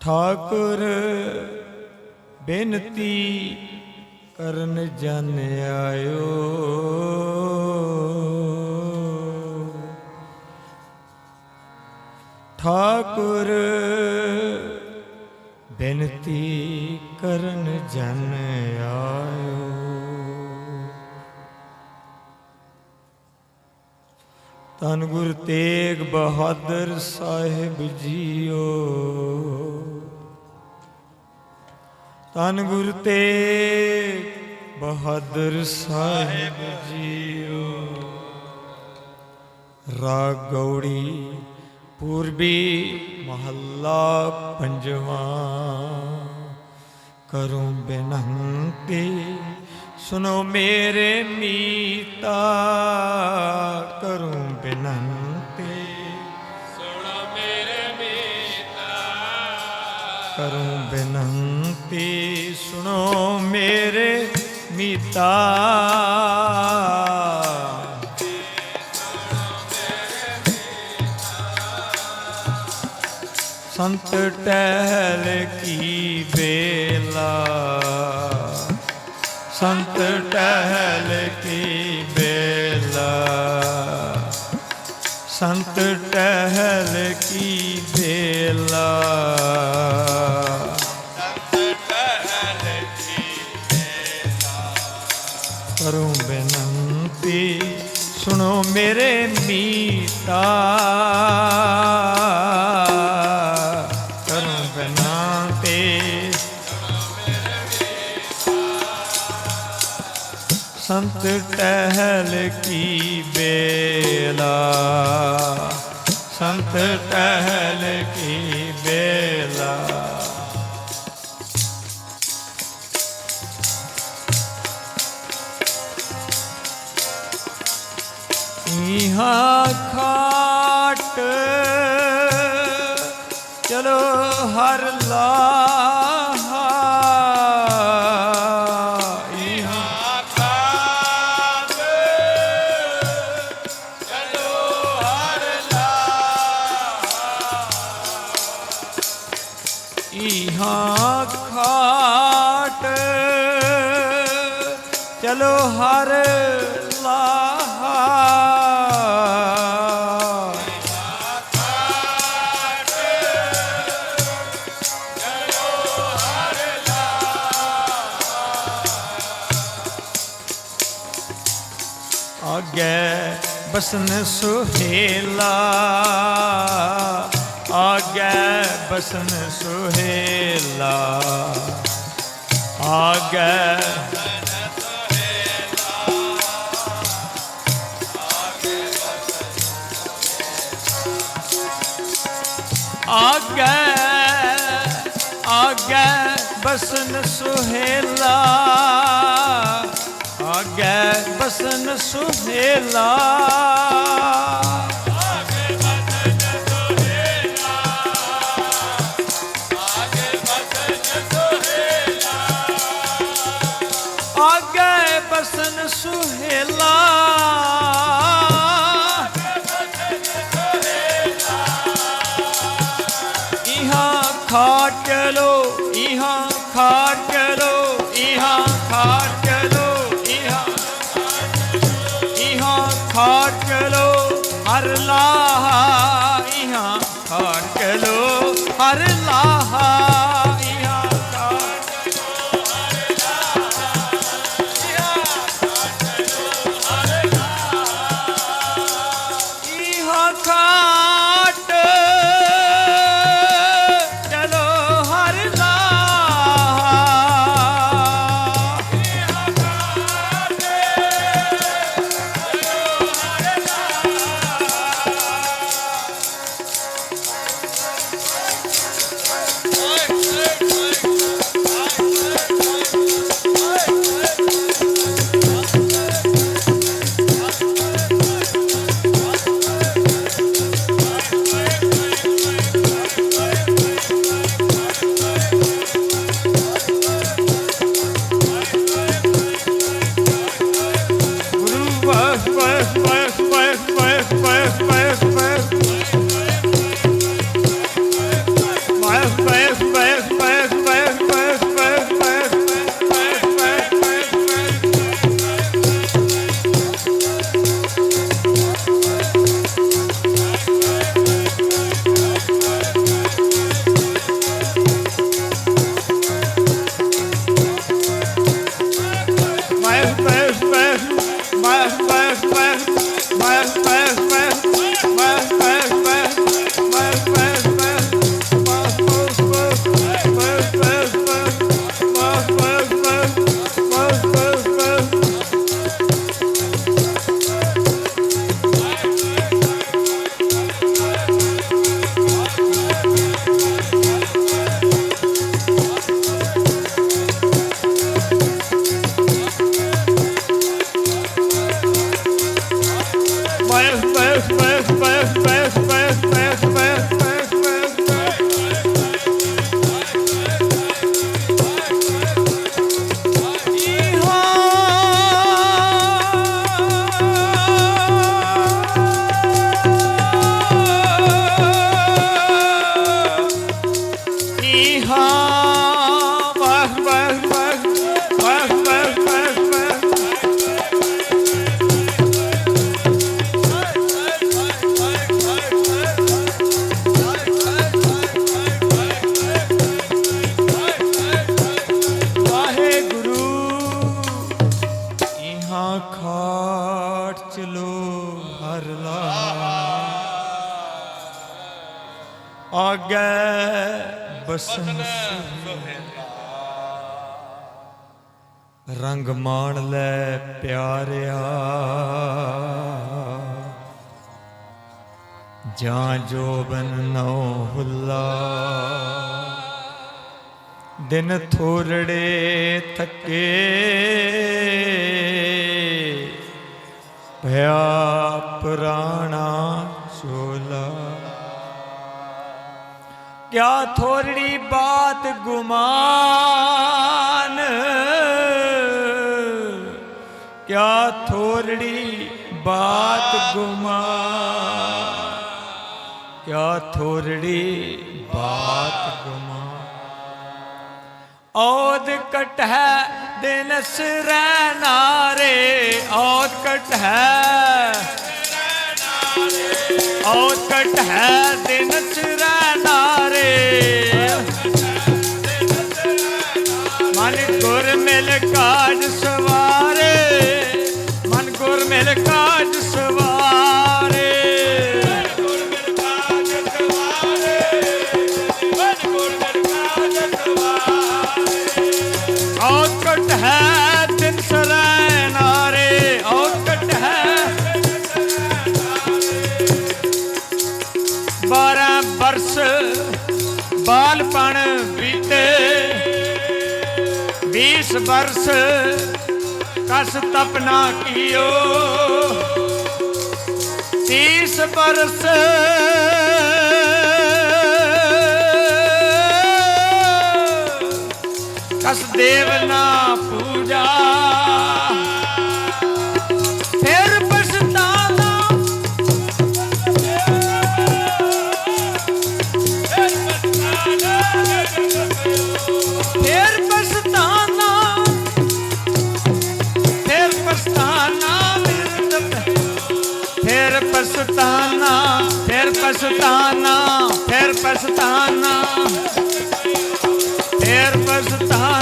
ਠਾਕੁਰ ਬੇਨਤੀ ਕਰਨ ਜਨ ਆਇਓ। ਠਾਕੁਰ ਬੇਨਤੀ ਕਰਨ ਜਨ ਤਨ ਗੁਰ ਤੇਗ ਬਹਾਦਰ ਸਾਹਿਬ ਜੀਓ। ਤਨ ਗੁਰ ਤੇਗ ਬਹਾਦਰ ਸਾਹਿਬ ਜੀਓ। ਰਾਗ ਗੌੜੀ ਪੂਰਬੀ ਮਹੱਲਾ ਪੰਜਵਾਂ। ਕਰੂੰ ਬੇਨੰਤੀ ਸੁਨੋ ਮੇਰੇ ਮੀ ਮੀਤਾ ਸੰਤ ਟਹਿਲ ਕੀ ਬੇਲਾ ਸੰਤ ਟਹਿਲ ਕੀ ਬੇਲਾ ਸੰਤ ਟਹਿਲ ਕੀ ਬੇਲਾ ਮੀਤਾ ਕਰੂੰ ਬੇਨੰਤੀ ਸੰਤ ਟਹਿਲ ਕੀ ਬੇਲਾ। ਸੰਤ ਟਹਿਲ ਕੀ ਬੇਲਾ। ਇਹਾ ਹਰ ਆਗੇ ਬਸਨ ਸੁਹੇਲਾ। ਆਗੇ ਬਸਨ ਸੁਹੇਲਾ। ਆਗੇ ਆਗੇ ਆਗੇ ਬਸਨ ਸੁਹੇਲਾ। ਆਗੇ ਬਸਨ ਸੁਹੇਲਾ। ਆਗੇ ਬਸਨ ਸੁਹੇਲਾ। ਇਹਾਂ ਖਾਟ ਚਲੋ ਇਹਾਂ ਖਾਟ ਚਲੋ ਚਲੋ ਬਸਨ ਰੰਗ ਮਾਣ ਲੈ ਪਿਆਰਿਆ। ਜਾਂ ਜੋਬਨ ਨਉ ਹੁੱਲਾ। ਦਿਨ ਥੋਰੜੇ ਥੱਕੇ। ਭਇਆ ਪੁਰਾਣਾ ਚੋਲ। ਕਿਆ ਥੋੜੀ ਬਾਤ ਗੁਮਾਨ? ਕਿਆ ਥੋੜੀ ਬਾਤ ਗੁਮਾਨ? ਕਿਆ ਥੋੜੀ ਬਾਤ ਗੁਮਾਨ? ਔਦ ਕਟਹਿ ਦੇ ਨਸਰੈ ਨਾਰੇ ਔਦ ਕਟਹਿ ਔਦ ਕਟਹਿ ਦੇ ਨਸਰੈ ਮਨ ਗੁਰ ਮਿਲ ਕਾਜ ਸਵਾਰੇ। ਮਨ ਗੁਰ ਮਿਲ ਕਾਜ 20 ਬਰਸ ਕਸ ਤਪਨਾ ਕੀਓ। 30 ਬਰਸ ਕਸ ਦੇਵ ਨਾ ਪਛਤਾਨਾ ਫਿਰ ਪਛਤਾਨਾ ਫਿਰ ਪਛਤਾਨਾ।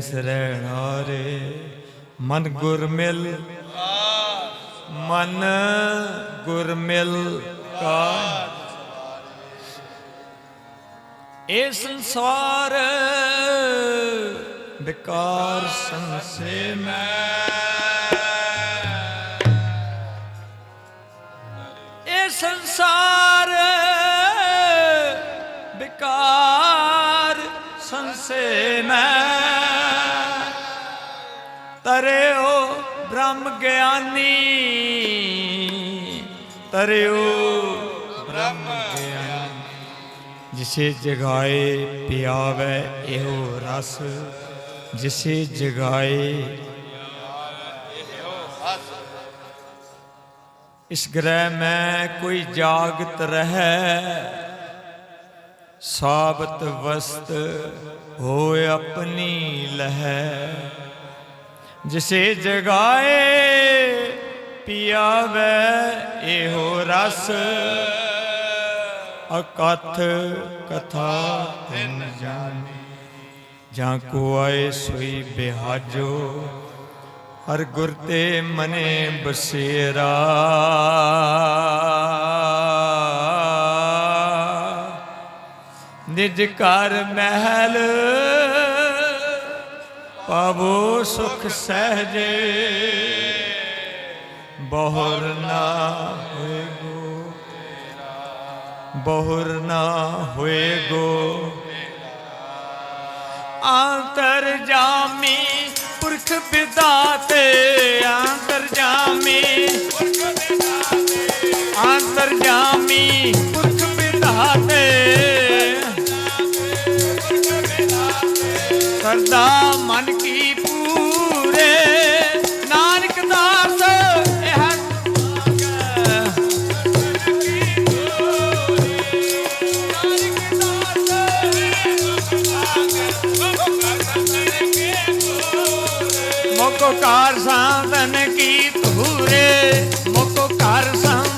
ਕਟੈ ਦਿਨ ਸਰੈ ਮਨ ਗੁਰ ਮਿਲ ਮਨ ਗੁਰ ਮਿਲ ਕਾ। ਇਹ ਸੰਸਾਰ ਵਿਕਾਰ ਸੰਸੇ ਮੈਂ। ਇਹ ਸੰਸਾਰ ਵਿਕਾਰ ਸੰਸੇ ਮੈਂ। ਗਿਆਨੀ, ਤਰਿਓ ਬ੍ਰਹਮ ਗਿਆਨੀ। ਜਿਸੇ ਜਗਾਏ ਪਿਆਵੇ, ਇਹੋ ਰਸ। ਜਿਸੇ ਜਗਾਏ ਇਸ ਗ੍ਰਹਿ ਮੈਂ ਕੋਈ ਜਾਗਤ ਰਹੈ, ਸਾਬਤ ਵਸਤ ਹੋਏ ਆਪਣੀ ਲਹਿ। ਜਿਸੇ ਜਗਾਏ ਪਿਆਵੇ ਇਹੋ ਰਸ। ਅਕਥ ਕਥਾ ਤਿਨ ਜਾਣੇ। ਜਾਂ ਕੋ ਆਏ ਸੋਈ ਬਿਹਾਜੋ, ਹਰ ਗੁਰ ਤੇ ਮਨੇ ਬਸੇਰਾ। ਨਿਜ ਘਰ ਮਹਿਲ ਪਾਵੋ ਸੁਖ ਸਹਜੇ, ਬਹੁਰ ਨਾ ਹੋਏਗੋ ਬਹੁਰ ਨਾ ਹੋਏਗੋ ਅੰਤਰ ਜਾਮੀ ਪੁਰਖ ਵਿਦਾਤੇ ਅੰਤਰ ਜਾਮੀ ਅੰਤਰ ਜਾਮੀ ਮੋਕੋ ਕਾਰ ਸੰਤਨ ਕੀ ਧੂਰੇ ਮੋਕੋ ਕਾਰ ਸੰਤਨ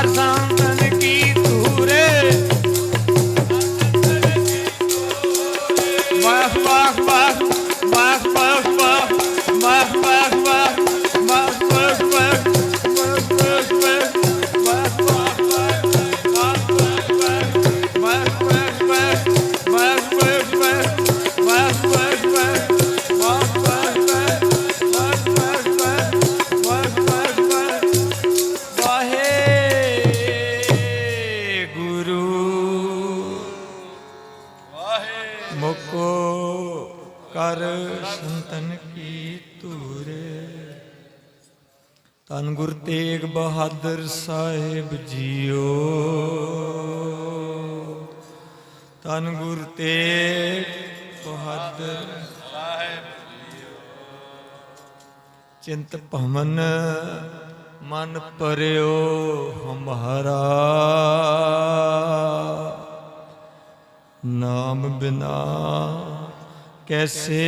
farsa ਬਹਾਦਰ ਸਾਹਿਬ ਜੀਓ। ਤਨ ਗੁਰ ਤੇਗ ਬਹਾਦਰ ਸਾਹਿਬ ਜੀਓ। ਚਿੰਤ ਭਵਨ ਮਨ ਪਰਿਓ ਹਮਾਰਾ ਨਾਮ ਬਿਨਾ ਕੈਸੇ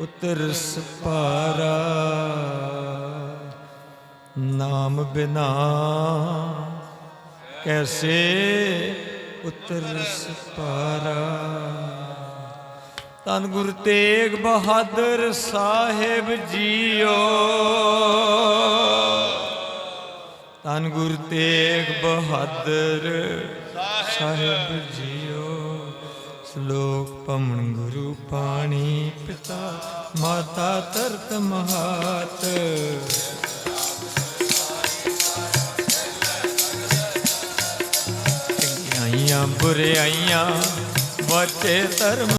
ਉਤਰ ਸਪਾਰਾ। ਨਾਮ ਬਿਨਾ ਕੈਸੇ ਉਤਰ ਸਪਾਰਾ? ਤਨ ਗੁਰ ਤੇਗ ਬਹਾਦਰ ਸਾਹਿਬ ਜੀਓ। ਤਨ ਗੁਰ ਤੇਗ ਬਹਾਦਰ ਸਾਹਿਬ ਜੀਓ। ਸ਼ਲੋਕ ਪਮਣ ਗੁਰੂ ਪਾਣੀ ਪਿਤਾ, ਮਾਤਾ ਤਰਤ ਮਹਾਤ। ਚੰਗੀਆਂ ਬੁਰਾਈਆਂ ਵਾਚੇ ਧਰਮ